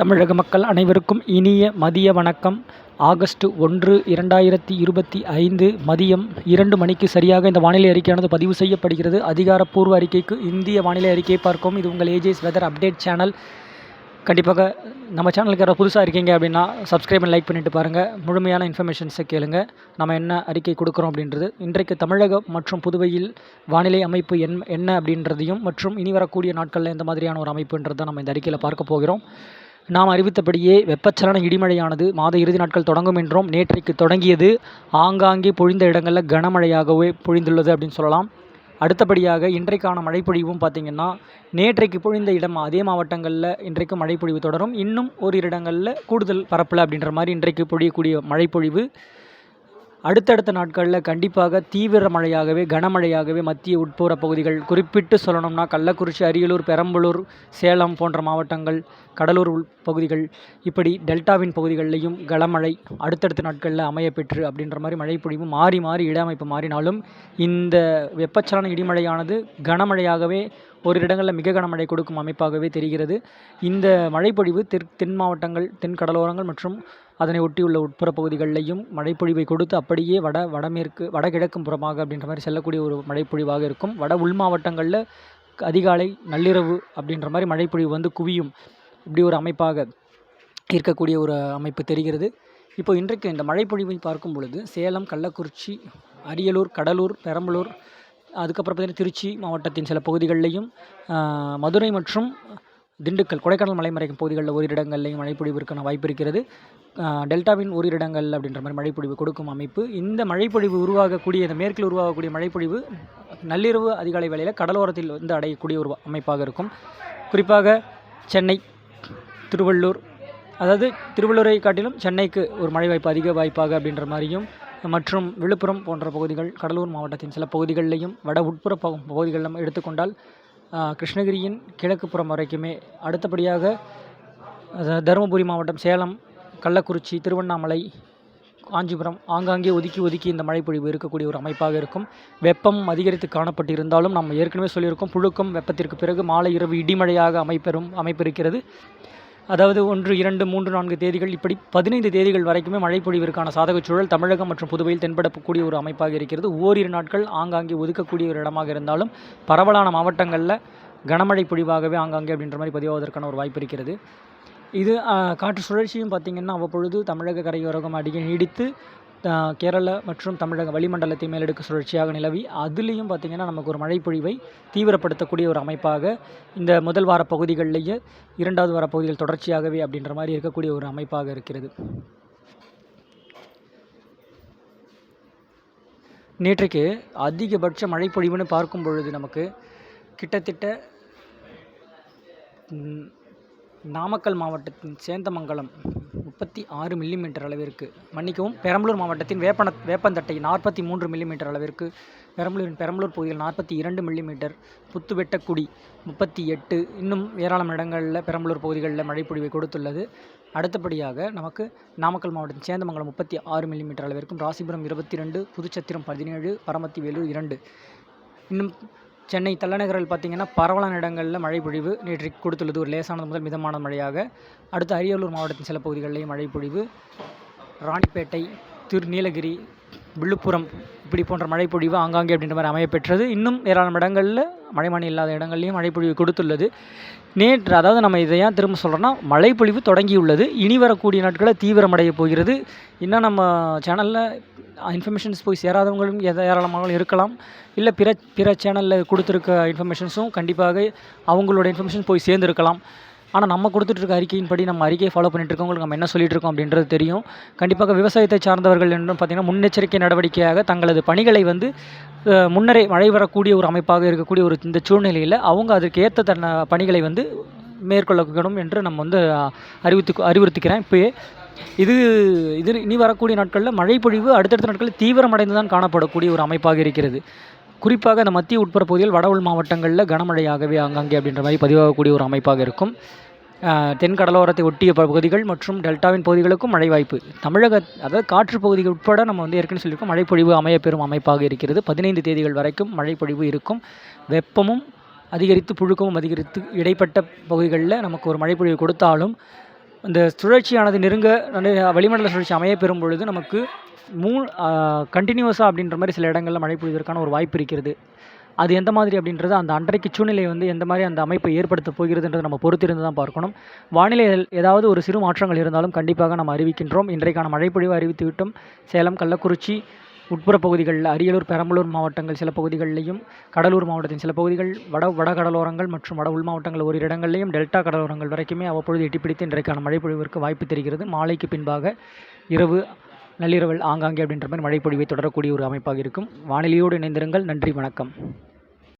தமிழக மக்கள் அனைவருக்கும் இனிய மதிய வணக்கம். ஆகஸ்ட் ஒன்று இரண்டாயிரத்தி இருபத்தி ஐந்து மதியம் இரண்டு மணிக்கு சரியாக இந்த வானிலை அறிக்கையானது பதிவு செய்யப்படுகிறது. அதிகாரப்பூர்வ அறிக்கைக்கு இந்திய வானிலை அறிக்கையை பார்க்கும் இது உங்கள் ஏஜேஸ் வெதர் அப்டேட் சேனல் கண்டிப்பாக நம்ம சேனலுக்கு யாராவது புதுசாக இருக்கீங்க அப்படின்னா சப்ஸ்கிரைப் அண்ட் லைக் பண்ணிட்டு பாருங்கள் முழுமையான இன்ஃபர்மேஷன்ஸை கேளுங்க. நம்ம என்ன அறிக்கை கொடுக்குறோம் அப்படின்றது. இன்றைக்கு தமிழகம் மற்றும் புதுவையில் வானிலை அமைப்பு என் என்ன அப்படின்றதையும் மற்றும் இனி வரக்கூடிய நாட்களில் எந்த மாதிரியான ஒரு அமைப்புன்றதை நம்ம இந்த அறிக்கையில் பார்க்க போகிறோம். நாம் அறிவித்தபடியே வெப்பச்சலன இடிமழையானது மாத இறுதி நாட்கள் தொடங்கும் என்றும் நேற்றைக்கு தொடங்கியது. ஆங்காங்கே பொழிந்த இடங்களில் கனமழையாகவே பொழிந்துள்ளது அப்படின்னு சொல்லலாம். அடுத்தபடியாக இன்றைக்கான மழைப்பொழிவும் பார்த்திங்கன்னா நேற்றைக்கு பொழிந்த இடம் அதே மாவட்டங்களில் இன்றைக்கு மழைப்பொழிவு தொடரும். இன்னும் ஓரிரு இடங்களில் கூடுதல் பரப்பல அப்படின்ற மாதிரி இன்றைக்கு பொழியக்கூடிய மழைப்பொழிவு. அடுத்தடுத்த நாட்களில் கண்டிப்பாக தீவிர மழையாகவே கனமழையாகவே மத்திய உட்புற பகுதிகள் குறிப்பிட்டு சொல்லணும்னா கள்ளக்குறிச்சி அரியலூர் பெரம்பலூர் சேலம் போன்ற மாவட்டங்கள் கடலூர் உள் பகுதிகள் இப்படி டெல்டாவின் பகுதிகளிலையும் கனமழை அடுத்தடுத்த நாட்களில் அமையப்பெற்று அப்படின்ற மாதிரி மழைப்பொழிவு மாறி மாறி இடமைப்பு மாறினாலும் இந்த வெப்பச்சலன இடிமழையானது கனமழையாகவே ஒரு இடங்களில் மிக கனமழை கொடுக்கும் அமைப்பாகவே தெரிகிறது. இந்த மழைப்பொழிவு தெற் தென் மாவட்டங்கள் தென் கடலோரங்கள் மற்றும் அதனை ஒட்டியுள்ள உட்புற பகுதிகளிலையும் மழைப்பொழிவை கொடுத்து அப்படியே வட வடமேற்கு வடகிழக்கும் புறமாக அப்படின்ற மாதிரி செல்லக்கூடிய ஒரு மழைப்பொழிவாக இருக்கும். வட உள் மாவட்டங்களில் அதிகாலை நள்ளிரவு அப்படின்ற மாதிரி மழைப்பொழிவு வந்து குவியும். இப்படி ஒரு அமைப்பாக இருக்கக்கூடிய ஒரு அமைப்பு தெரிகிறது. இப்போ இன்றைக்கு இந்த மழைப்பொழிவை பார்க்கும் பொழுது சேலம் கள்ளக்குறிச்சி அரியலூர் கடலூர் பெரம்பலூர் அதுக்கப்புறம் பார்த்திங்கன்னா திருச்சி மாவட்டத்தின் சில பகுதிகளிலையும் மதுரை மற்றும் திண்டுக்கல் கொடைக்கானல் மலைமறைக்கும் பகுதிகளில் ஓரிரு இடங்கள்லையும் மழைப்பொழிவிற்கான வாய்ப்பு இருக்கிறது. டெல்டாவின் ஓரிரு இடங்கள் அப்படின்ற மாதிரி மழைப்பொழிவு கொடுக்கும் அமைப்பு. இந்த மழைப்பொழிவு உருவாகக்கூடிய இந்த மேற்கில் உருவாகக்கூடிய மழைப்பொழிவு நள்ளிரவு அதிகாலை வேளையில் கடலோரத்தில் வந்து அடையக்கூடிய ஒரு அமைப்பாக இருக்கும். குறிப்பாக சென்னை திருவள்ளூர் அதாவது திருவள்ளூரை காட்டிலும் சென்னைக்கு ஒரு மழை வாய்ப்பு அதிக வாய்ப்பாக அப்படின்ற மாதிரியும் மற்றும் விழுப்புரம் போன்ற பகுதிகள் கடலூர் மாவட்டத்தின் சில பகுதிகளிலையும் வட உட்புற பகுதிகளிலும் எடுத்துக்கொண்டால் கிருஷ்ணகிரியின் கிழக்கு புறம் வரைக்குமே அடுத்தபடியாக தருமபுரி மாவட்டம் சேலம் கள்ளக்குறிச்சி திருவண்ணாமலை காஞ்சிபுரம் ஆங்காங்கே ஒதுக்கி ஒதுக்கி இந்த மழைப்பொழிவு இருக்கக்கூடிய ஒரு அமைப்பாக இருக்கும். வெப்பம் அதிகரித்து காணப்பட்டு இருந்தாலும் நம்ம ஏற்கனவே சொல்லியிருக்கோம் புழுக்கம் வெப்பத்திற்கு பிறகு மாலை இரவு இடிமழையாக அமைப்பெறும் அமைப்பு இருக்கிறது அதாவது ஒன்று இரண்டு மூன்று நான்கு தேதிகள் இப்படி பதினைந்து தேதிகள் வரைக்குமே மழை பொழிவிற்கான சாதக சூழல் தமிழகம் மற்றும் புதுவையில் தென்படக்கூடிய ஒரு அமைப்பாக இருக்கிறது. ஓரிரு நாட்கள் ஆங்காங்கே ஒதுக்கக்கூடிய ஒரு இடமாக இருந்தாலும் பரவலான மாவட்டங்களில் கனமழை பொழிவாகவே ஆங்காங்கே அப்படின்ற மாதிரி பதிவாவதற்கான ஒரு வாய்ப்பு இருக்கிறது. இது காற்று சுழற்சியும் பார்த்திங்கன்னா அவ்வப்பொழுது தமிழக கரையோரகம் அடிக்க நீடித்து கேரள மற்றும் தமிழக வளிமண்டலத்தை மேலெடுக்க சுழற்சியாக நிலவி அதுலேயும் பார்த்திங்கன்னா நமக்கு ஒரு மழைப்பொழிவை தீவிரப்படுத்தக்கூடிய ஒரு அமைப்பாக இந்த முதல் வார பகுதிகளிலேயே இரண்டாவது வார பகுதிகள் தொடர்ச்சியாகவே அப்படின்ற மாதிரி இருக்கக்கூடிய ஒரு அமைப்பாக இருக்கிறது. நேற்றைக்கு அதிகபட்ச மழைப்பொழிவுன்னு பார்க்கும் பொழுது நமக்கு கிட்டத்தட்ட நாமக்கல் மாவட்டத்தின் சேந்தமங்கலம் முப்பத்தி ஆறு மில்லிமீட்டர் அளவிற்கு மன்னிக்கவும் பெரம்பலூர் மாவட்டத்தின் வேப்பன வேப்பந்தட்டை நாற்பத்தி மூன்று மில்லிமீட்டர் அளவிற்கு பெரம்பலூரின் பெரம்பலூர் பகுதியில் நாற்பத்தி இரண்டு மில்லிமீட்டர் புத்துவெட்டக்குடி முப்பத்தி எட்டு இன்னும் ஏராளமான இடங்களில் பெரம்பலூர் பகுதிகளில் மழைப்பொழிவை கொடுத்துள்ளது. அடுத்தபடியாக நமக்கு நாமக்கல் மாவட்டம் சேந்தமங்கலம் முப்பத்தி ஆறு மில்லிமீட்டர் அளவிற்கும் ராசிபுரம் இருபத்தி ரெண்டு புதுச்சத்திரம் பதினேழு பரமத்தி வேலூர் இரண்டு. இன்னும் சென்னை தலைநகரில் பார்த்திங்கன்னா பரவலான இடங்களில் மழை பொழிவு நேற்று கொடுத்துள்ளது. ஒரு லேசானது முதல் மிதமான மழையாக. அடுத்து அரியலூர் மாவட்டத்தின் சில பகுதிகளிலேயும் மழை பொழிவு ராணிப்பேட்டை திரு நீலகிரி விழுப்புரம் இப்படி போன்ற மழைப்பொழிவு ஆங்காங்கே அப்படின்ற மாதிரி அமையப்பெற்றது. இன்னும் ஏராளமான இடங்களில் மழைமணி இல்லாத இடங்கள்லையும் மழைப்பொழிவு கொடுத்துள்ளது. நேற்று அதாவது நம்ம இதை ஏன் திரும்ப சொல்கிறோன்னா மழைப்பொழிவு தொடங்கியுள்ளது. இனி வரக்கூடிய நாட்களில் தீவிரமடைய போகிறது. இன்னும் நம்ம சேனலில் இன்ஃபர்மேஷன்ஸ் போய் சேராதவங்களும் எதை ஏராளமாகவும் இருக்கலாம். இல்லை பிற பிற சேனலில் கொடுத்துருக்க இன்ஃபர்மேஷன்ஸும் கண்டிப்பாக அவங்களோட இன்ஃபர்மேஷன் போய் சேர்ந்துருக்கலாம். ஆனால் நம்ம கொடுத்துட்ருக்க அறிக்கையின்படி நம்ம அறிக்கையை ஃபாலோ பண்ணிட்டுருக்கவங்களுக்கு நம்ம என்ன சொல்லிட்டு இருக்கோம் அப்படின்றது தெரியும். கண்டிப்பாக விவசாயத்தை சார்ந்தவர்கள் என்றும் பார்த்திங்கன்னா முன்னெச்சரிக்கை நடவடிக்கையாக தங்களது பணிகளை வந்து முன்னரே மழை வரக்கூடிய ஒரு அமைப்பாக இருக்கக்கூடிய ஒரு இந்த சூழ்நிலையில் அவங்க அதற்கு ஏற்ற தன்ன பணிகளை வந்து மேற்கொள்ளக்கணும் என்று நம்ம வந்து அறிவித்து அறிவுறுத்திக்கிறேன். இப்போயே இது இது இனி வரக்கூடிய நாட்களில் மழை பொழிவு அடுத்தடுத்த நாட்களில் தீவிரமடைந்து தான் காணப்படக்கூடிய ஒரு அமைப்பாக இருக்கிறது. குறிப்பாக அந்த மத்திய உட்புற பகுதியில் வட உள் மாவட்டங்களில் கனமழையாகவே ஆங்காங்கே அப்படின்ற மாதிரி பதிவாகக்கூடிய ஒரு அமைப்பாக இருக்கும். தென் கடலோரத்தை ஒட்டிய பகுதிகள் மற்றும் டெல்டாவின் பகுதிகளுக்கும் மழை வாய்ப்பு. தமிழக அதாவது காற்று பகுதிகள் உட்பட நம்ம வந்து ஏற்கனவே சொல்லியிருக்கோம் மழைப்பொழிவு அமையப்பெறும் அமைப்பாக இருக்கிறது. பதினைந்து தேதிகள் வரைக்கும் மழைப்பொழிவு இருக்கும். வெப்பமும் அதிகரித்து புழுக்கமும் அதிகரித்து இடைப்பட்ட பகுதிகளில் நமக்கு ஒரு மழைப்பொழிவு கொடுத்தாலும் இந்த சுழற்சியானது நெருங்க வளிமண்டல சுழற்சி அமைய பெறும் பொழுது நமக்கு மூ கண்டினியூஸாக அப்படின்ற மாதிரி சில இடங்களில் மழை பொழிவதற்கான ஒரு வாய்ப்பு இருக்கிறது. அது எந்த மாதிரி அப்படின்றது அந்த அன்றைக்கு சூழ்நிலை வந்து எந்த மாதிரி அந்த அமைப்பை ஏற்படுத்த போகிறதுன்றது நம்ம பொறுத்திருந்து தான் பார்க்கணும். வானிலையில் ஏதாவது ஒரு சிறு மாற்றங்கள் இருந்தாலும் கண்டிப்பாக நம்ம அறிவிக்கின்றோம். இன்றைக்கான மழைப்பொழிவு அறிவித்து விட்டோம். சேலம் கள்ளக்குறிச்சி உட்புற பகுதிகளில் அரியலூர் பெரம்பலூர் மாவட்டங்கள் சில பகுதிகளிலையும் கடலூர் மாவட்டத்தின் சில பகுதிகள் வட வட கடலோரங்கள் மற்றும் வட உள் மாவட்டங்கள் ஒரு இடங்களிலையும் டெல்டா கடலோரங்கள் வரைக்குமே அவ்வப்பொழுது எட்டிப்பிடித்து இன்றைக்கான மழைப்பொழிவிற்கு வாய்ப்பு தெரிகிறது. மாலைக்கு பின்பாக இரவு நள்ளிரவில் ஆங்காங்கே அப்படின்ற மாதிரி மழைப்பொழிவை தொடரக்கூடிய ஒரு அமைப்பாக இருக்கும். வானிலையோடு இணைந்திருங்கள். நன்றி வணக்கம்.